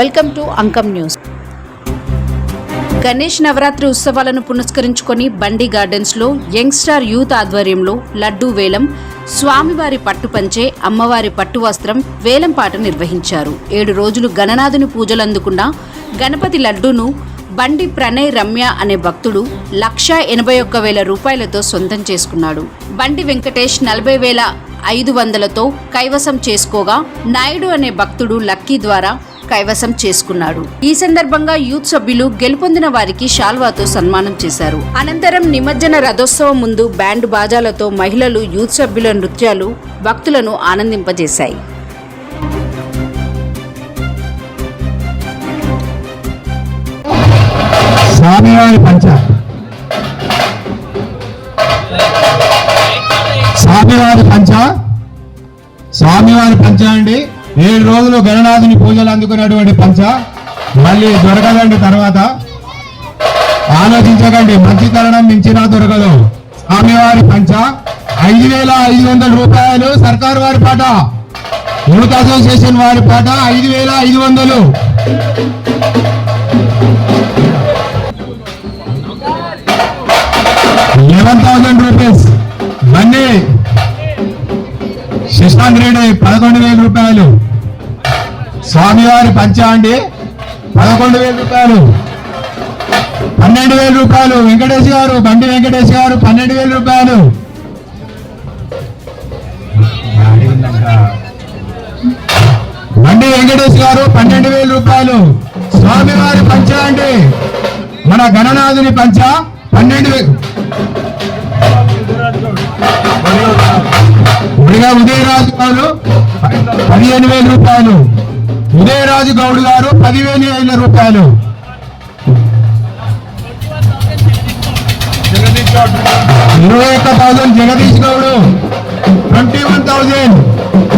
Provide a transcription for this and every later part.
Welcome to Ankam news. Ganesh Navratri ఉత్సవాలను పునస్కరించుకొని బండి గార్డెన్స్లో యంగ్స్టార్ యంగ్ స్టార్ యూత్ ఆధ్వర్యంలో లడ్డూ వేలం స్వామివారి పట్టుపంచే అమ్మవారి పట్టు వస్త్రం వేలంపాట నిర్వహించారు. ఏడు రోజులు గణనాథుని పూజలందుకున్న గణపతి లడ్డూను బండి ప్రణయ్ రమ్య అనే భక్తుడు లక్షా ఎనభై ఒక్క వేల రూపాయలతో సొంతం చేసుకున్నాడు. బండి వెంకటేష్ నలభై వేల ఐదు వందలతో కైవసం చేసుకోగా నాయుడు అనే భక్తుడు లక్కీ ద్వారా కైవసం చేసుకున్నాడు. ఈ సందర్భంగా యూత్ సభ్యులు గెలుపొందిన వారికి షాల్వాతో సన్మానం చేశారు. అనంతరం నిమజ్జన రథోత్సవం ముందు బ్యాండ్ బాజాలతో మహిళలు యూత్ సభ్యుల నృత్యాలు భక్తులను ఆనందింపజేశాయి. స్వామివారి పంచ. స్వామివారి పంచ. స్వామివారి పంచ అండి. ఏడు రోజులు గణనాథుని పూజలు అందుకున్నటువంటి పంచ మళ్ళీ దొరకదండి తర్వాత. ఆలోచించకండి మంచి తరణం మించినా దొరకదు. స్వామివారి పంచ ఐదు వేల ఐదు వందల రూపాయలు సర్కారు వారి పాట. యూత్ అసోసియేషన్ వారి పాట ఐదు వేల ఐదు వందలు. Eleven thousand rupees. Krishnangireddy Reddy పదకొండు వేల రూపాయలు. స్వామివారి పంచ అండి పదకొండు వేల రూపాయలు. పన్నెండు వేల రూపాయలు. వెంకటేష్ గారు బండి వెంకటేష్ గారు పన్నెండు వేల రూపాయలు. బండి వెంకటేష్ గారు పన్నెండు వేల రూపాయలు. స్వామివారి పంచ అండి మన గణనాథుని పంచ పన్నెండు వేలు ఉదయరాజు గారు పదిహేను వేల రూపాయలు. ఉదయరాజు గౌడ్ గారు పదివేలు వేల రూపాయలు. ఇరవై ఒక్క thousand Jagadish Goud twenty one thousand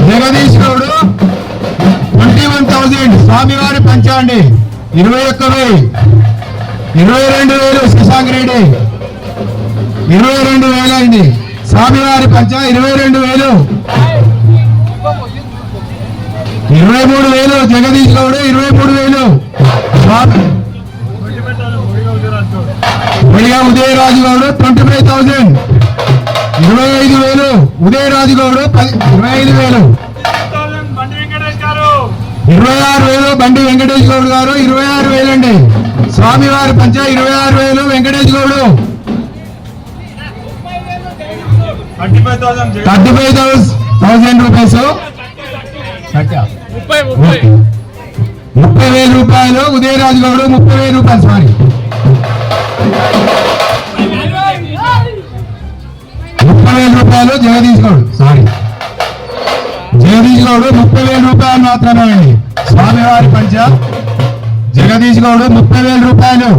Jagadish Goud twenty one thousand స్వామివారి పంచాండి ఇరవై ఒక్క వెయ్యి ఇరవై రెండు వేలు శశాంక్ రెడ్డి. ఇరవై రెండు వేలు అండి స్వామివారి పంచ ఇరవై రెండు వేలు. ఇరవై మూడు వేలు. జగదీష్ గౌడ్ ఇరవై మూడు వేలు. స్వామి. Udayaraju Goud twenty five thousand. ఇరవై ఐదు వేలు. ఉదయరాజు గౌడ్ పది ఇరవై ఐదు వేలు. ఇరవై ఆరు వేలు బండి వెంకటేష్ గౌడ్ గారు ఇరవై ఆరు వేలు అండి స్వామివారి పంచ ఇరవై ఆరు వేలు Venkatesh Goud. Thirty five thousand rupees ముప్పై వేల రూపాయలు ఉదయరాజు గౌడ్ ముప్పై వేల రూపాయలు సారీ. ముప్పై వేల రూపాయలు జగదీష్ గౌడ్ సారీ. జగదీష్ గౌడ్ ముప్పై వేల రూపాయలు మాత్రమే అండి. స్వామివారి పంచ. జగదీష్ గౌడ్ ముప్పై వేల రూపాయలు.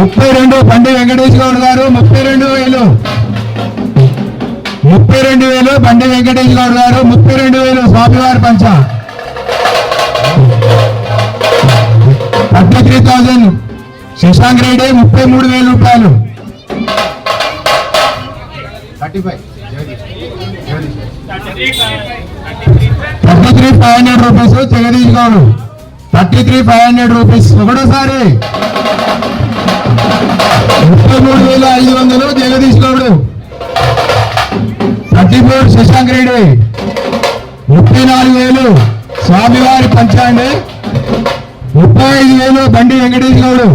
ముప్పై రెండు బండి వెంకటేష్ గౌడ్ గారు ముప్పై రెండు వేలు. ముప్పై రెండు వేలు బండి వెంకటేష్ గౌడ్ గారు ముప్పై రెండు వేలు స్వామివారి పంచ. Thirty three thousand Shashank Reddy ముప్పై మూడు వేల రూపాయలు. Thirty three five hundred rupees Jagadish Goud. Thirty three five hundred rupees ఒకటోసారి. ముప్పై మూడు వేల ఐదు వందలు జగదీష్ గౌడ్ శశాంక్ రెడ్డి. ముప్పై నాలుగు వేలు స్వామివారి పంచాండి. ముప్పై ఐదు వేలు బండి వెంకటేష్ గౌడు.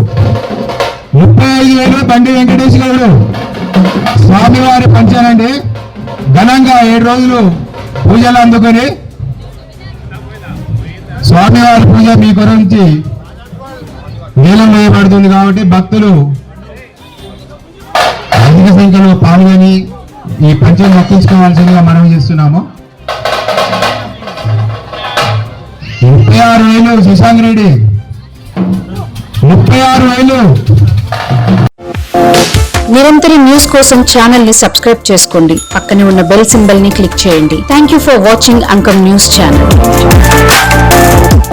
ముప్పై ఐదు వేలు బండి వెంకటేష్ గౌడు. స్వామివారి పంచానండి. ఘనంగా ఏడు రోజులు పూజలు అందుకొని స్వామివారి పూజ మీ గురించి నీలం వేయబడుతుంది కాబట్టి భక్తులు అధిక సంఖ్యలో పాల్గొని ఈ పంచం మొక్కించుకోవాల్సిందిగా మనం చేస్తున్నాము. ముప్పై ఆరు వేలు శశాంక్ రెడ్డి. ముప్పై ఆరు వేలు నిరంతర న్యూస్ కోసం ఛానల్ని సబ్స్క్రైబ్ చేసుకోండి. పక్కనే ఉన్న బెల్ సింబల్ని క్లిక్ చేయండి. Thank you for watching Ankam news channel